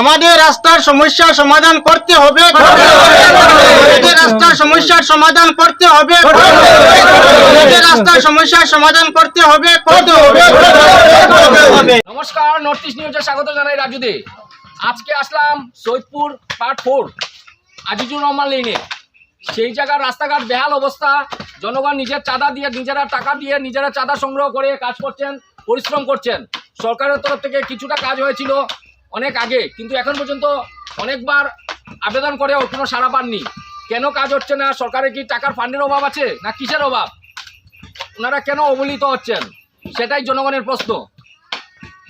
আমাদের রাস্তার সমস্যার সমাধান করতে হবে। রাস্তার সমস্যার সমাধান করতে হবে। রাস্তার সমস্যার সমাধান করতে হবে। করতে হবে। নমস্কার নর্থ ইস্ট নিউজে স্বাগত জানাই রাজু দে আজকে আসলাম সৈয়দপুর পার্ট ফোর আজিজুর রহমান লেনে সেই জায়গার রাস্তাঘাট বেহাল অবস্থা। জনগণ নিজের চাঁদা দিয়ে, নিজেরা টাকা দিয়ে, নিজেরা চাঁদা সংগ্রহ করে কাজ করছেন, পরিশ্রম করছেন। সরকারের তরফ থেকে কিছুটা কাজ হয়েছিল। অনেক আগে, কিন্তু এখন পর্যন্ত অনেকবার আবেদন করেও কোনো সাড়া পাননি। কেন কাজ হচ্ছে না? সরকারের কি টাকার ফান্ডের অভাব আছে না কিসের অভাব? ওনারা কেন অবহেলিত হচ্ছেন? সেটাই জনগণের প্রশ্ন।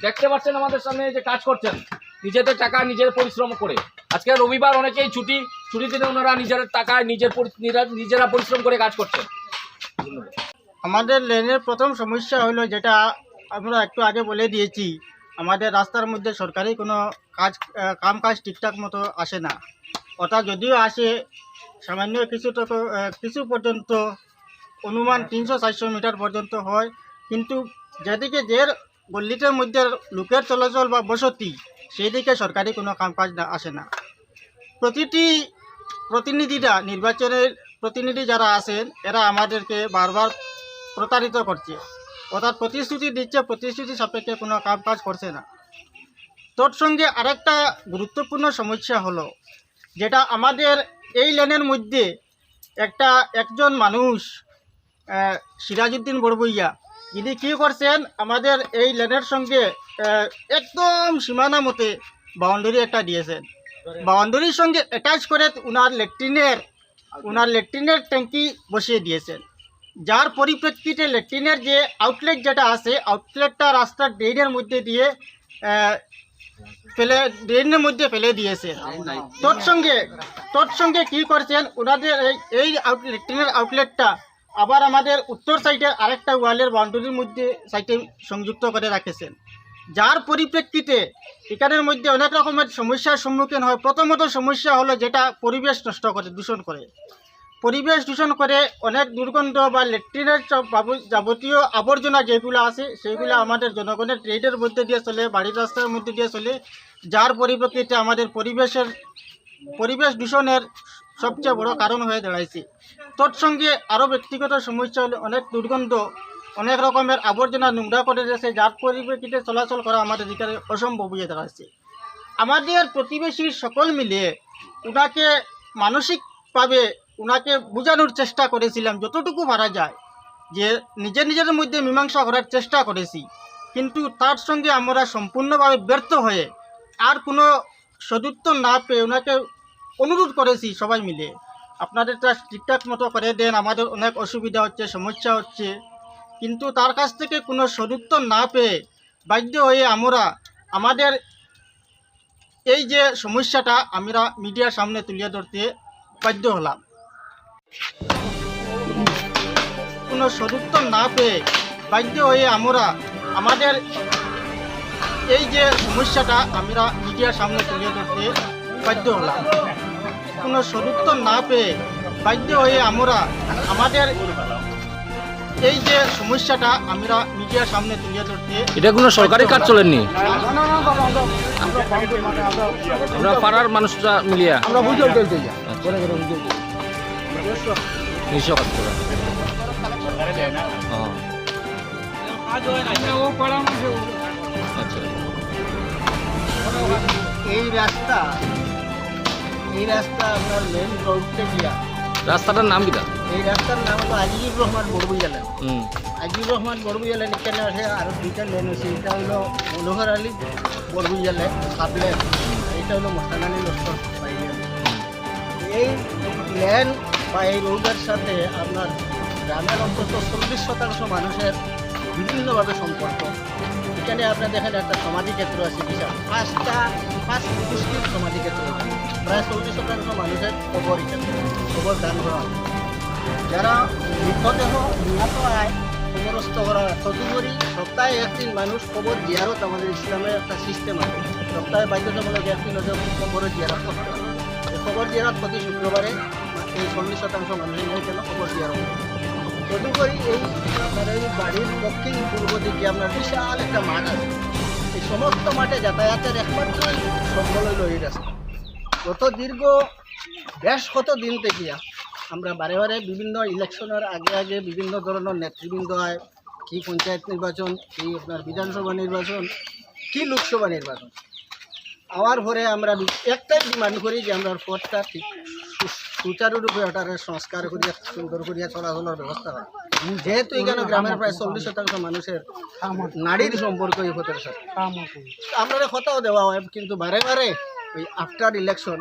দেখতে পাচ্ছেন আমাদের সামনে যে কাজ করছেন, নিজেদের টাকা, নিজের পরিশ্রম করে। আজকে রবিবার অনেকেই ছুটি ছুটি দিনে ওনারা নিজের টাকায় নিজেরা- নিজেরা পরিশ্রম করে কাজ করছেন। আমাদের লেনের প্রথম সমস্যা হলো যেটা আমরা একটু আগে বলে দিয়েছি আমাদের রাস্তার মধ্যে সরকারি কোনো কাজ কাম কাজ ঠিকঠাক মতো আসে না। অর্থাৎ যদিও আসে, সামান্য কিছু তো কিছু পর্যন্ত অনুমান তিনশো চারশো মিটার পর্যন্ত হয়। কিন্তু যেদিকে যে গল্লিটার মধ্যে লোকের চলাচল বা বসতি সেই দিকে সরকারি কোনো কাম কাজ আসে না। প্রতিটি প্রতিনিধিরা, নির্বাচনের প্রতিনিধি যারা আছেন, এরা আমাদেরকে বারবার প্রতারিত করছে। অর্থাৎ প্রতিশ্রুতি দিচ্ছে, প্রতিশ্রুতি সাপেক্ষে কোনো কাম কাজ করছে না। তোর সঙ্গে আরেকটা গুরুত্বপূর্ণ সমস্যা হলো, যেটা আমাদের এই লেনের মধ্যে একটা একজন মানুষ সিরাজউদ্দিন বড়বইয়া যিনি কী করছেন, আমাদের এই লেনের সঙ্গে একদম সীমানা মতে বাউন্ডারি একটা দিয়েছেন। বাউন্ডারির সঙ্গে অ্যাটাচ করে উনার ল্যাট্রিনের উনার ল্যাট্রিনের ট্যাঙ্কি বসিয়ে দিয়েছেন। যার পরিপ্রেক্ষিতে ল্যাট্রিনের যে আউটলেট যেটা আছে আউটলেটটা রাস্তার ড্রেনের মধ্যে দিয়ে ফেলে ড্রেনের মধ্যে ফেলে দিয়েছে। তৎসঙ্গে তোর সঙ্গে কি করছেন, ওনাদের এই ল্যাট্রিনের আউটলেটটা আবার আমাদের উত্তর সাইডের আরেকটা ওয়ালের বাউন্ডারির মধ্যে সাইডে সংযুক্ত করে রাখেছেন। যার পরিপ্রেক্ষিতে এখানের মধ্যে অনেক রকমের সমস্যার সম্মুখীন হয়। প্রথমত সমস্যা হলো যেটা পরিবেশ নষ্ট করে, দূষণ করে। পরিবেশ দূষণ করে অনেক দুর্গন্ধ বা ল্যাট্রিনের যাবতীয় আবর্জনা যেগুলো আছে, সেগুলো আমাদের জনগণের ট্রেডের মধ্যে দিয়ে চলে, বাড়ির রাস্তার মধ্যে দিয়ে চলে। যার পরিপ্রেক্ষিতে আমাদের পরিবেশের, পরিবেশ দূষণের সবচেয়ে বড় কারণ হয়ে দাঁড়াইছে। তৎসঙ্গে আরও ব্যক্তিগত সমস্যা হলে অনেক দুর্গন্ধ, অনেক রকমের আবর্জনা নোংরা করে দিয়েছে, যার পরিপ্রেক্ষিতে চলাচল করা আমাদের এখানে অসম্ভব হয়ে দাঁড়াচ্ছে আমাদের প্রতিবেশী সকল মিলিয়ে ওনাকে মানসিকভাবে ওনাকে বোঝানোর চেষ্টা করেছিলাম, যতটুকু পারা যায়, যে নিজের নিজের মধ্যে মীমাংসা করার চেষ্টা করেছি। কিন্তু তার সঙ্গে আমরা সম্পূর্ণভাবে ব্যর্থ হয়ে আর কোনো সদুত্তর না পেয়ে ওনাকে অনুরোধ করেছি সবাই মিলে। আপনাদেরটা ঠিকঠাক মতো করে দেন, আমাদের অনেক অসুবিধা হচ্ছে, সমস্যা হচ্ছে। কিন্তু তার কাছ থেকে কোনো সদুত্তর না পেয়ে বাধ্য হয়ে আমরা আমাদের এই যে সমস্যাটা আমরা মিডিয়ার সামনে তুলে ধরতে বাধ্য হলাম। কোনো সদুত্তর না পেয়ে বাধ্য হয়ে আমরা আমাদের এই যে সমস্যাটা আমরা মিডিয়ার সামনে তুলে ধরতে বাধ্য হলাম কোনো সদুত্তর না পেয়ে বাধ্য হয়ে আমরা আমাদের এই যে সমস্যাটা আমরা মিডিয়ার সামনে তুলে ধরতে এটা কোনো সরকারি কাজ চলেননি আমরা পাড়ার মানুষরা মিলিয়া আমরা বুঝতে আচ্ছা এই রাস্তা এই রাস্তা আপনার মেন রোডতে গিয়া রাস্তাটার নাম কিটা এই রাস্তার নাম হলো আজিজুর রহমান বড়বুইয়া লেন আজিজুর রহমান বড়বুইয়া লেন এখানে আছে আরও দুইটা লেন আছে এটা হলো মনোহর আলী বড়বুইয়া লেন সাব লেন। এটা হলো মোস্তানানি লস্কর এই লেন বা এই রোডের সাথে আপনার গ্রামের অন্তত চল্লিশ শতাংশ মানুষের বিভিন্নভাবে সম্পর্ক। এখানে আপনার দেখেন একটা সমাধি ক্ষেত্র আছে, বিশাল। পাঁচটা, পাঁচ পুষ্টির সমাধি ক্ষেত্র প্রায় চল্লিশ শতাংশ মানুষের খবর এখানে খবর দান করা যারা মৃতদেহ নিহত হয় খবরস্থ করা তদুপরি সপ্তাহে একদিন মানুষ খবর জিয়ারত আমাদের ইসলামের একটা সিস্টেম আছে। সপ্তাহে বাধ্যতামূলক একদিন হচ্ছে খবরের জিয়ারত হবে খবর জিয়ারত প্রতি শুক্রবারে এই চল্লিশ শতাংশ মানুষের নিয়ে কেন? খবর জিয়ারত তদুপরি এই আপনার এই বাড়ির দক্ষিণ পূর্ব দিকে আপনার বিশাল একটা মাঠ আছে। এই সমস্ত মাঠে যাতায়াতের একমাত্র সম্বল হইল এই রাস্তা। গত দীর্ঘ বেশ কত দিন থেকে আমরা বারে বারে বিভিন্ন ইলেকশনের আগে আগে বিভিন্ন ধরনের নেতৃবৃন্দ হয়, কি পঞ্চায়েত নির্বাচন, কি আপনার বিধানসভা নির্বাচন, কি লোকসভা নির্বাচন। আমার পরে আমরা একটাই ডিমান্ড করি যে আমরা পথটা ঠিক সুচারুরূপে ওটার সংস্কার করিয়া, সুন্দর করিয়া চলাচলের ব্যবস্থা হয়। যেহেতু এখানে গ্রামের প্রায় চল্লিশ শতাংশ মানুষের নারীর সম্পর্ক এই পথের সাথে আমরা কথাও দেওয়া হয়, কিন্তু বারে বারে ওই আফটার ইলেকশন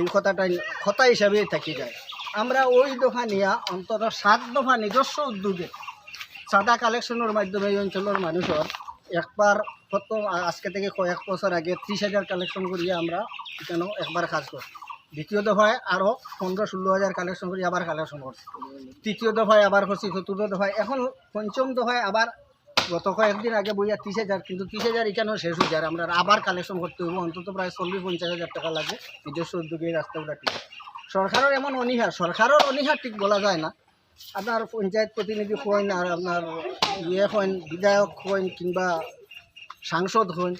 এই কথাটা কথা হিসাবেই থাকি যায়। আমরা ওই দফা নিয়া অন্তত সাত দফা নিজস্ব উদ্যোগে চাঁদা কালেকশনের মাধ্যমে এই অঞ্চলের মানুষের একবার কত আজকে থেকে কয়েক বছর আগে ত্রিশ হাজার কালেকশন করিয়া আমরা এখানেও একবার কাজ করি। দ্বিতীয় দফায় আরও পনেরো ষোলো হাজার কালেকশন করি, আবার কালেকশন করছি। তৃতীয় দফায় আবার করছি, চতুর্থ দফায়। এখন পঞ্চম দফায় আবার গত কয়েকদিন আগে বইয়া ত্রিশ হাজার, কিন্তু ত্রিশ হাজার এখানেও শেষ হয়ে যায় আমরা আবার কালেকশন করতে হবে অন্তত প্রায় চল্লিশ পঞ্চাশ হাজার টাকা লাগে নিজস্ব উদ্যোগে রাস্তাগুলো ঠিক। সরকারের এমন অনীহা, সরকারের অনীহা ঠিক বলা যায় না। আপনার পঞ্চায়েত প্রতিনিধি হইন আর আপনার ইয়ে হইন, বিধায়ক হইন কিংবা সাংসদ হইন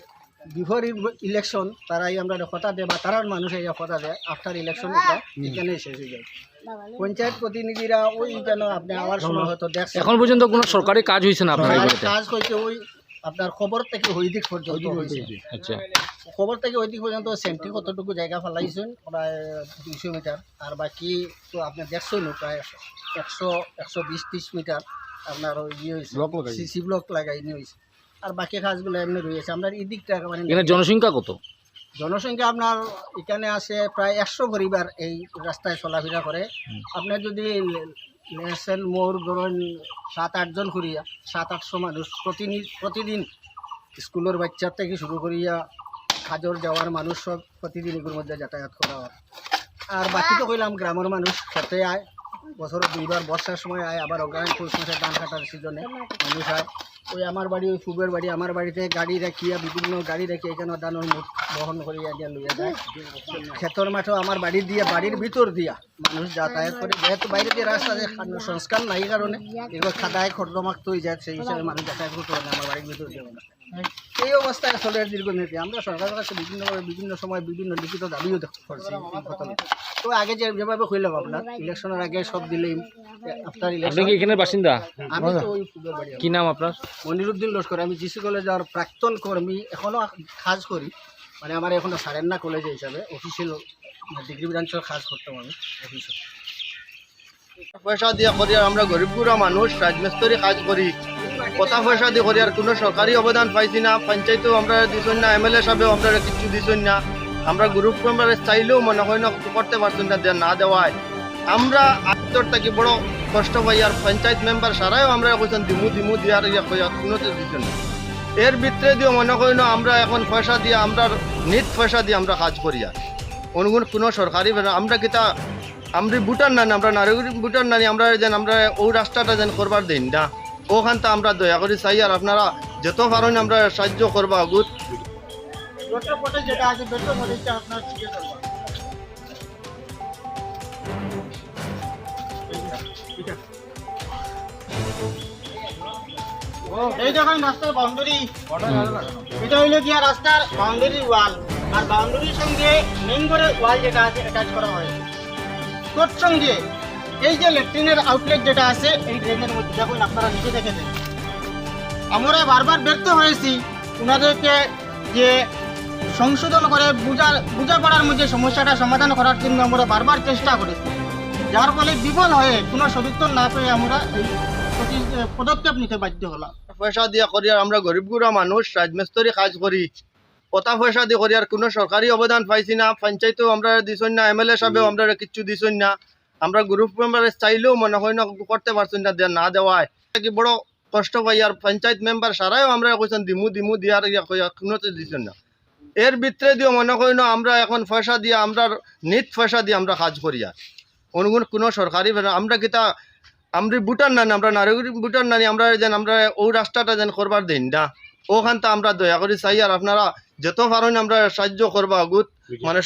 বিফোর ইলেকশন তারাই আমরা কথা দেয় বা তারার মানুষ এই কথা দেয় আফটার ইলেকশন এটা এখানেই শেষ হয়ে যায়। পঞ্চায়েত প্রতিনিধিরা ওই যেন আপনি আমার সময় হয়তো দেখছেন। এখন পর্যন্ত কোনো সরকারি কাজ হয়েছে না আপনার? কাজ হইতে ওই আপনার খবর থেকে হৈদিক পর্যন্ত হয়েছে। আচ্ছা। খবর থেকে ওইদিক পর্যন্ত সেন্টি কতটুকু জায়গা ফেলাইছেন? প্রায় দুইশো মিটার আর বাকি তো আপনি দেখছেন প্রায় একশো একশো বিশ ত্রিশ মিটার আপনার ওই ইয়ে হয়েছে। সিসি ব্লক লাগাই নিয়ে হয়েছে। আর বাকি কাজগুলো এমনি রয়েছে আমরা এই দিকটা মানে এখানে জনসংখ্যা কত? জনসংখ্যা আপনার এখানে আছে প্রায় একশো পরিবার এই রাস্তায় চলাফেরা করে। আপনার যদি লেসেন মোর ধরেন সাত আটজন করিয়া সাত আটশো মানুষ প্রতিদিন প্রতিদিন স্কুলের বাচ্চা থেকে শুরু করিয়া কাজর যাওয়ার মানুষ সব প্রতিদিন এগুলোর মধ্যে যাতায়াত করা হয়। আর বাকি তো কইলাম গ্রামের মানুষ খেতে আয় বছরে দুইবার বর্ষার সময় আয় আবার অগ্রায়ণ পৌষ ধান কাটার সিজনে মানুষ আয়। ওই আমার বাড়ি, ওই ফুবের বাড়ি। আমার বাড়িতে গাড়ি রাখিয়া, বিভিন্ন গাড়ি রাখি এখানে দানোর বহন করিয়া গিয়া লইয়া যায়। ক্ষেতর মাঠও আমার বাড়ি দিয়ে, বাড়ির ভিতর দিয়া। মানুষ যাতায়াত করে। যেহেতু বাইরে দিয়ে রাস্তা খান- সংস্কার নাই কারণে, এগুলো খাদায় খর্দমাক্ত হয়ে যায়, সেই হিসাবে মানুষ যাতায়াত করতে পারে আমার বাড়ির ভিতর দিয়ে। এই অবস্থায় আসলে দীর্ঘমেয়াদী। আমরা সরকারের কাছে বিভিন্নভাবে বিভিন্ন সময় বিভিন্ন লিখিত দাবিও করছি তো আগে যে যেভাবে হইলাম আপনার ইলেকশনের আগে সব দিলেই আফটার আপনি ইলেকশন কি এখানের বাসিন্দা? আমি তো ওই কি নাম আপনার? মনিরুদ্দিন লস্কর। আমি জিসি কলেজের প্রাক্তন কর্মী এখনও কাজ করি। মানে আমার এখনও সারেন্না কলেজ হিসাবে অফিসিয়াল ডিগ্রি ব্রাঞ্চের কাজ করতাম আমি অফিসে পয়সা দিয়া করি আমরা গরিব গুড়া মানুষ রাজমিস্ত্রি কাজ করি। কথা পয়সা দিয়ে করি, আর কোনো সরকারি অবদান পাইছি না। পঞ্চায়েতেও আমরা দিছেন না এমএলএ সাহেবেও আমরা কিছু দিছেন না। আমরা গ্রুপ মেম্বারে চাইলেও মনে হয় না করতে পারছি না, দেয়া- না দেওয়ায়। আমরা আত্মর থেকে, বড় কষ্ট পাই, আর পঞ্চায়েত মেম্বার সারাও আমরা কইছেন, দিমু দিমু দিয়ার ইয়া কই কোনো না। এর ভিতরে দিও মনে করি না, আমরা এখন পয়সা দিয়ে, আমরা নিট পয়সা দিয়ে আমরা কাজ করি আর। অনুগুণ কোনো সরকারি আমরা কিতা আমরা ভুটান নানি, আমরা নারীগুড়ি ভুটান নানি, আমরা যেন, আমরা ও রাস্তাটা যেন করবার দিন না। ওখান তো আমরা দয়া করে চাই, আর আপনারা যত পারেন আমরা সাহায্য করবা বাউন্ডারি ওয়াল আর বাউন্ডারির সঙ্গে মেন করে ওয়াল যেটা আছে অ্যাটাচ করা হয় তোর সঙ্গে এই যে ল্যাট্রিনের আউটলেট যেটা আছে, এই ড্রেনের মধ্যে দেখুন, আপনারা নিজে দেখেছেন আমরা বারবার ব্যর্থ হয়েছি ওনাদেরকে যে সংশোধন করে বুঝা বোঝাপড়ার মধ্যে সমস্যাটা সমাধান করার জন্য আমরা বারবার চেষ্টা করেছি। যার ফলে বিফল হয়ে কোনো সদুত্তর না পেয়ে আমরা এই পদক্ষেপ নিতে বাধ্য হলাম। পয়সা দিয়া করি আর আমরা গরিব গুড়া মানুষ, রাজমিস্ত্রি কাজ করি। কথা পয়সা দিয়ে করি আর কোনো সরকারি অবদান পাইছি না, পঞ্চায়েতেও আমরা দিছেন না এমএলএ সাহেবেও আমরা কিচ্ছু দিছেন না আমরা গ্রুপ মেম্বার চাইলেও মনে হয় না করতে পারছেন না দেয়া- না দেওয়ায়। কি বড় কষ্ট পাই আর পঞ্চায়েত মেম্বার সারাইও আমরা কইছেন দিমু দিমু দিয়ার ইয়া কোনো তো দিছেন না। এর ভিতরে দিও মনে করি না আমরা এখন পয়সা দিয়ে আমরা নিট পয়সা দিয়ে আমরা কাজ করি আর। অনুগুণ কোনো সরকারি আমরা কিতা আমরা ভুটান নানি আমরা নারীগুড়ি ভুটান নানি আমরা যেন আমরা ও রাস্তাটা যেন করবার দিন না। ওখান তো আমরা দয়া করি চাই আর আপনারা যত পারেন আমরা সাহায্য করবা গুড মানে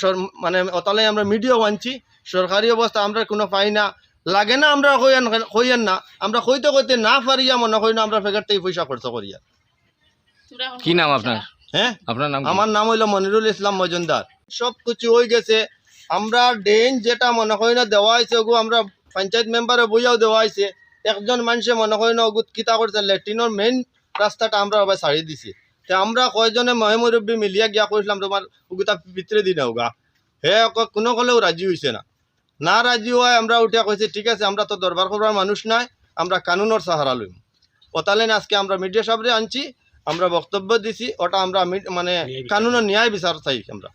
মানে অতালে আমরা মিডিয়া আনছি সরকারি অবস্থা আমরা কোনো পাই না। লাগে না আমরা কইয়ান কইয়ান না। আমরা কইতে কইতে না পারিয়া মনে করি না আমরা ফেকার থেকে পয়সা খরচ করিয়া। কি নাম আপনার? হ্যাঁ? আপনার নাম আমার নাম হইল মনিরুল ইসলাম মজুমদার। সব কিছু হয়ে গেছে। আমরা ড্রেন যেটা মনে হয় না দেওয়া হয়েছে ওগু আমরা পঞ্চায়েত মেম্বারে বইয়াও দেওয়া হয়েছে একজন মানুষে মনে হয় না ওগু কিতা করছে ল্যাট্রিনের মেইন রাস্তাটা আমরা আবার ছাড়ি দিছি। তে আমরা কয়জনে মহেমুরব্বী মিলিয়া গিয়া কইছিলাম তোমার ওগুতা ভিতরে দি নাও গা হে কোনো কলেও রাজি হয়েছে না। না রাজি হয় আমরা উঠিয়া কইছি ঠিক আছে আমরা তো দরবার করবার মানুষ নাই আমরা কানুনের সাহারা লইম। ওতালেন আজকে আমরা মিডিয়া সাহেবরে আনছি আমরা বক্তব্য দিছি ওটা আমরা মানে কানুনের ন্যায় বিচার চাই আমরা।